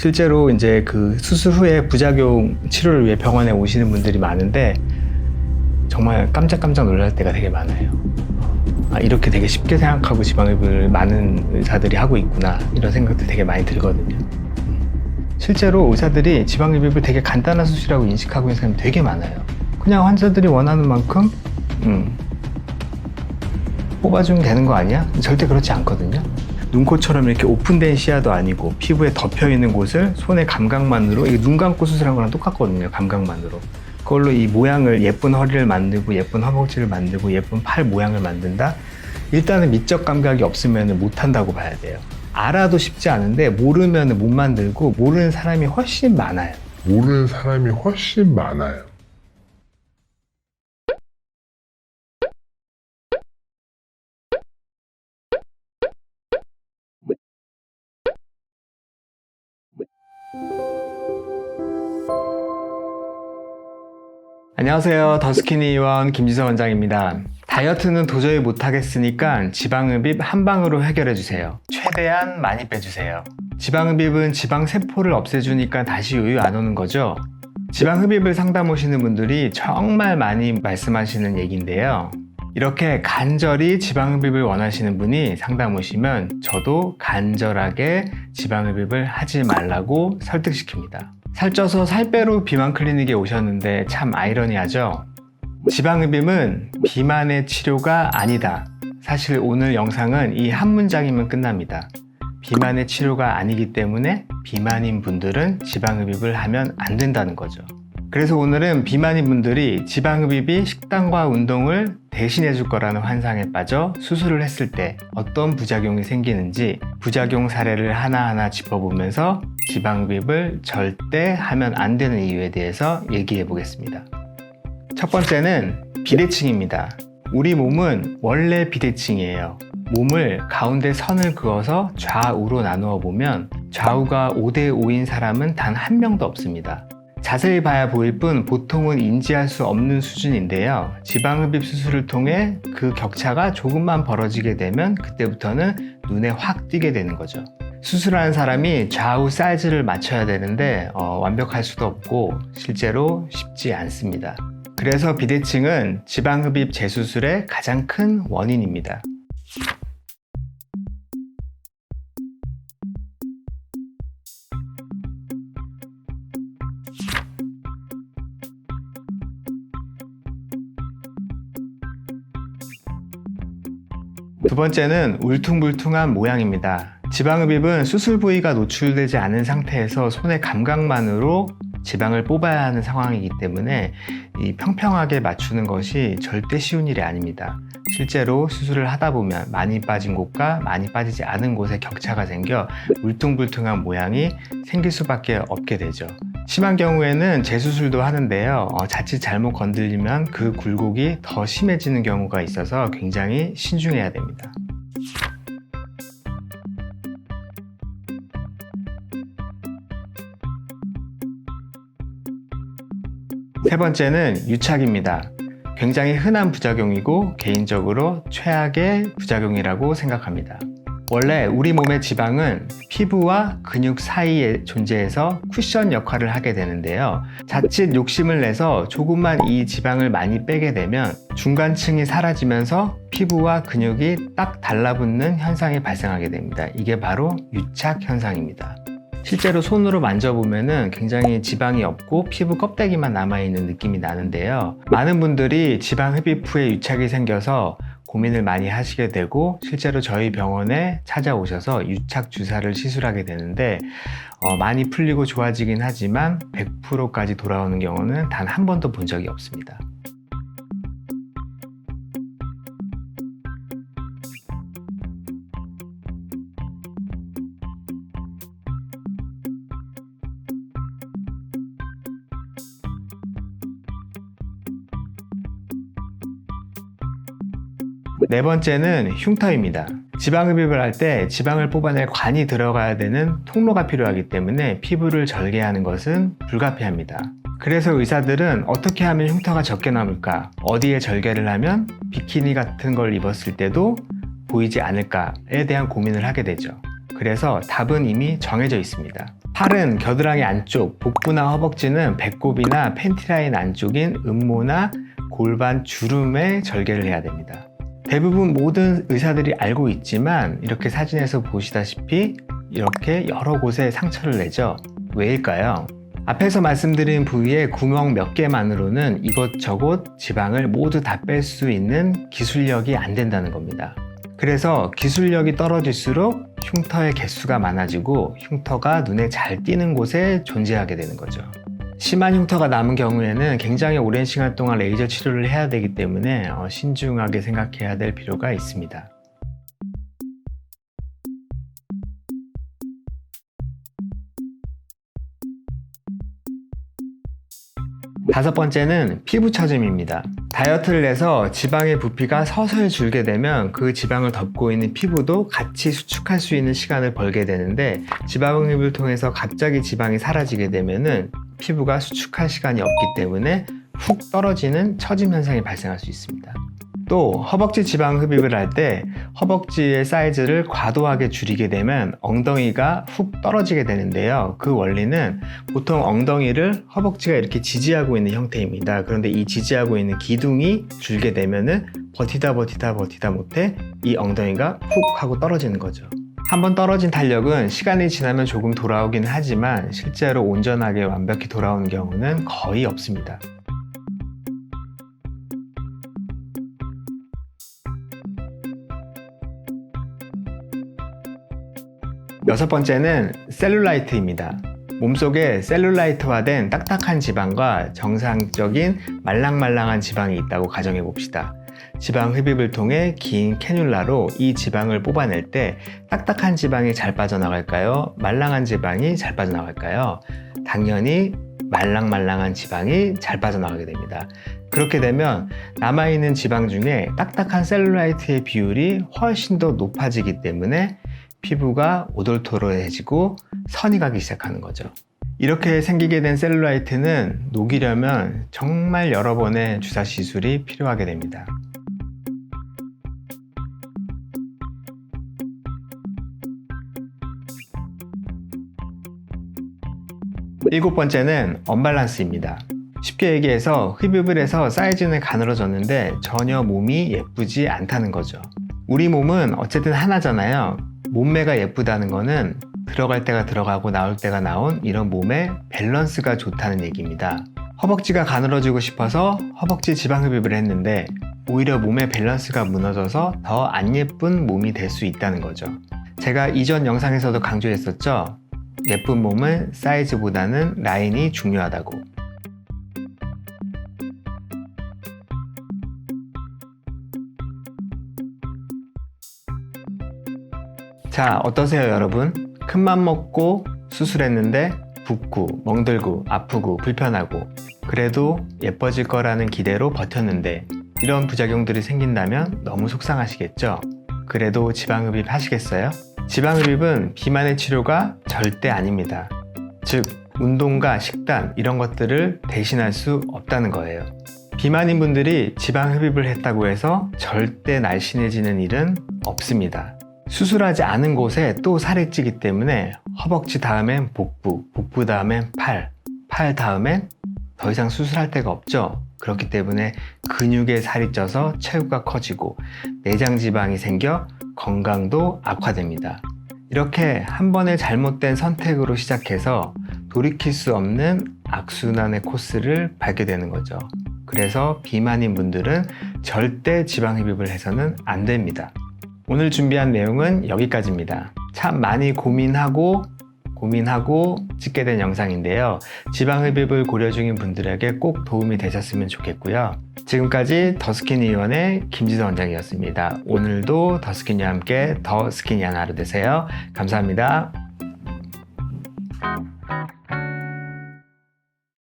실제로 이제 그 수술 후에 부작용 치료를 위해 병원에 오시는 분들이 많은데 정말 깜짝깜짝 놀랄 때가 되게 많아요. 아, 이렇게 되게 쉽게 생각하고 지방흡입을 많은 의사들이 하고 있구나 이런 생각도 되게 많이 들거든요. 실제로 의사들이 지방흡입을 되게 간단한 수술이라고 인식하고 있는 사람이 되게 많아요. 그냥 환자들이 원하는 만큼 음, 뽑아주면 되는 거 아니야? 절대 그렇지 않거든요. 눈코처럼 이렇게 오픈된 시야도 아니고 피부에 덮여 있는 곳을 손의 감각만으로 이게 눈 감고 수술한 거랑 똑같거든요. 감각만으로. 그걸로 이 모양을 예쁜 허리를 만들고 예쁜 허벅지를 만들고 예쁜 팔 모양을 만든다. 일단은 미적 감각이 없으면 못 한다고 봐야 돼요. 알아도 쉽지 않은데 모르면 못 만들고 모르는 사람이 훨씬 많아요. 모르는 사람이 훨씬 많아요. 안녕하세요. 더스키니 의원 김지서 원장입니다. 다이어트는 도저히 못하겠으니까 지방흡입 한 방으로 해결해 주세요. 최대한 많이 빼주세요. 지방흡입은 지방 세포를 없애주니까 다시 요요 안 오는 거죠. 지방흡입을 상담 오시는 분들이 정말 많이 말씀하시는 얘기인데요. 이렇게 간절히 지방흡입을 원하시는 분이 상담 오시면 저도 간절하게 지방흡입을 하지 말라고 설득시킵니다. 살쪄서 살 빼러 비만 클리닉에 오셨는데 참 아이러니하죠? 지방흡입은 비만의 치료가 아니다. 사실 오늘 영상은 이 한 문장이면 끝납니다. 비만의 치료가 아니기 때문에 비만인 분들은 지방흡입을 하면 안 된다는 거죠. 그래서 오늘은 비만인 분들이 지방흡입이 식단과 운동을 대신해 줄 거라는 환상에 빠져 수술을 했을 때 어떤 부작용이 생기는지 부작용 사례를 하나하나 짚어보면서 지방흡입을 절대 하면 안 되는 이유에 대해서 얘기해 보겠습니다. 첫 번째는 비대칭입니다. 우리 몸은 원래 비대칭이에요. 몸을 가운데 선을 그어서 좌우로 나누어 보면 좌우가 5대 5인 사람은 단 한 명도 없습니다. 자세히 봐야 보일 뿐 보통은 인지할 수 없는 수준인데요. 지방흡입 수술을 통해 그 격차가 조금만 벌어지게 되면 그때부터는 눈에 확 띄게 되는 거죠. 수술하는 사람이 좌우 사이즈를 맞춰야 되는데 어, 완벽할 수도 없고 실제로 쉽지 않습니다. 그래서 비대칭은 지방흡입 재수술의 가장 큰 원인입니다. 두 번째는 울퉁불퉁한 모양입니다. 지방흡입은 수술 부위가 노출되지 않은 상태에서 손의 감각만으로 지방을 뽑아야 하는 상황이기 때문에 이 평평하게 맞추는 것이 절대 쉬운 일이 아닙니다. 실제로 수술을 하다 보면 많이 빠진 곳과 많이 빠지지 않은 곳에 격차가 생겨 울퉁불퉁한 모양이 생길 수밖에 없게 되죠. 심한 경우에는 재수술도 하는데요. 어, 자칫 잘못 건들리면 그 굴곡이 더 심해지는 경우가 있어서 굉장히 신중해야 됩니다. 세 번째는 유착입니다. 굉장히 흔한 부작용이고 개인적으로 최악의 부작용이라고 생각합니다. 원래 우리 몸의 지방은 피부와 근육 사이에 존재해서 쿠션 역할을 하게 되는데요. 자칫 욕심을 내서 조금만 이 지방을 많이 빼게 되면 중간층이 사라지면서 피부와 근육이 딱 달라붙는 현상이 발생하게 됩니다. 이게 바로 유착 현상입니다. 실제로 손으로 만져보면은 굉장히 지방이 없고 피부 껍데기만 남아있는 느낌이 나는데요. 많은 분들이 지방 흡입 후에 유착이 생겨서 고민을 많이 하시게 되고 실제로 저희 병원에 찾아오셔서 유착 주사를 시술하게 되는데 어, 많이 풀리고 좋아지긴 하지만 100%까지 돌아오는 경우는 단 한 번도 본 적이 없습니다. 네 번째는 흉터입니다. 지방흡입을 할 때 지방을 뽑아낼 관이 들어가야 되는 통로가 필요하기 때문에 피부를 절개하는 것은 불가피합니다. 그래서 의사들은 어떻게 하면 흉터가 적게 남을까? 어디에 절개를 하면 비키니 같은 걸 입었을 때도 보이지 않을까에 대한 고민을 하게 되죠. 그래서 답은 이미 정해져 있습니다. 팔은 겨드랑이 안쪽, 복부나 허벅지는 배꼽이나 팬티 라인 안쪽인 음모나 골반 주름에 절개를 해야 됩니다. 대부분 모든 의사들이 알고 있지만 이렇게 사진에서 보시다시피 이렇게 여러 곳에 상처를 내죠. 왜일까요? 앞에서 말씀드린 부위에 구멍 몇 개만으로는 이것저것 지방을 모두 다 뺄 수 있는 기술력이 안 된다는 겁니다. 그래서 기술력이 떨어질수록 흉터의 개수가 많아지고 흉터가 눈에 잘 띄는 곳에 존재하게 되는 거죠. 심한 흉터가 남은 경우에는 굉장히 오랜 시간 동안 레이저 치료를 해야 되기 때문에 어, 신중하게 생각해야 될 필요가 있습니다. 다섯 번째는 피부 처짐입니다. 다이어트를 해서 지방의 부피가 서서히 줄게 되면 그 지방을 덮고 있는 피부도 같이 수축할 수 있는 시간을 벌게 되는데 지방흡입을 통해서 갑자기 지방이 사라지게 되면은 피부가 수축할 시간이 없기 때문에 훅 떨어지는 처짐 현상이 발생할 수 있습니다. 또 허벅지 지방 흡입을 할 때 허벅지의 사이즈를 과도하게 줄이게 되면 엉덩이가 훅 떨어지게 되는데요. 그 원리는 보통 엉덩이를 허벅지가 이렇게 지지하고 있는 형태입니다. 그런데 이 지지하고 있는 기둥이 줄게 되면은 버티다 버티다 버티다 못해 이 엉덩이가 훅 하고 떨어지는 거죠. 한번 떨어진 탄력은 시간이 지나면 조금 돌아오긴 하지만 실제로 온전하게 완벽히 돌아오는 경우는 거의 없습니다. 여섯 번째는 셀룰라이트입니다. 몸속에 셀룰라이트화된 딱딱한 지방과 정상적인 말랑말랑한 지방이 있다고 가정해 봅시다. 지방 흡입을 통해 긴 캐뉼라로 이 지방을 뽑아낼 때 딱딱한 지방이 잘 빠져나갈까요? 말랑한 지방이 잘 빠져나갈까요? 당연히 말랑말랑한 지방이 잘 빠져나가게 됩니다. 그렇게 되면 남아있는 지방 중에 딱딱한 셀룰라이트의 비율이 훨씬 더 높아지기 때문에 피부가 오돌토로해지고 선이 가기 시작하는 거죠. 이렇게 생기게 된 셀룰라이트는 녹이려면 정말 여러 번의 주사 시술이 필요하게 됩니다. 일곱 번째는 언밸런스입니다. 쉽게 얘기해서 흡입을 해서 사이즈는 가늘어졌는데 전혀 몸이 예쁘지 않다는 거죠. 우리 몸은 어쨌든 하나잖아요. 몸매가 예쁘다는 거는 들어갈 때가 들어가고 나올 때가 나온 이런 몸의 밸런스가 좋다는 얘기입니다. 허벅지가 가늘어지고 싶어서 허벅지 지방 흡입을 했는데 오히려 몸의 밸런스가 무너져서 더 안 예쁜 몸이 될 수 있다는 거죠. 제가 이전 영상에서도 강조했었죠. 예쁜 몸은 사이즈보다는 라인이 중요하다고. 자, 어떠세요, 여러분? 큰맘 먹고 수술했는데 붓고, 멍들고, 아프고, 불편하고, 그래도 예뻐질 거라는 기대로 버텼는데, 이런 부작용들이 생긴다면 너무 속상하시겠죠? 그래도 지방흡입 하시겠어요? 지방흡입은 비만의 치료가 절대 아닙니다. 즉, 운동과 식단, 이런 것들을 대신할 수 없다는 거예요. 비만인 분들이 지방 흡입을 했다고 해서 절대 날씬해지는 일은 없습니다. 수술하지 않은 곳에 또 살이 찌기 때문에 허벅지 다음엔 복부, 복부 다음엔 팔, 팔 다음엔 더 이상 수술할 데가 없죠. 그렇기 때문에 근육에 살이 쪄서 체구가 커지고 내장 지방이 생겨 건강도 악화됩니다. 이렇게 한 번의 잘못된 선택으로 시작해서 돌이킬 수 없는 악순환의 코스를 밟게 되는 거죠. 그래서 비만인 분들은 절대 지방 흡입을 해서는 안 됩니다. 오늘 준비한 내용은 여기까지입니다. 참 많이 고민하고 고민하고 찍게 된 영상인데요. 지방 흡입을 고려 중인 분들에게 꼭 도움이 되셨으면 좋겠고요. 지금까지 더스키니원의 김지선 원장이었습니다. 오늘도 더스키니와 함께 더 스키니한 하루 되세요. 감사합니다.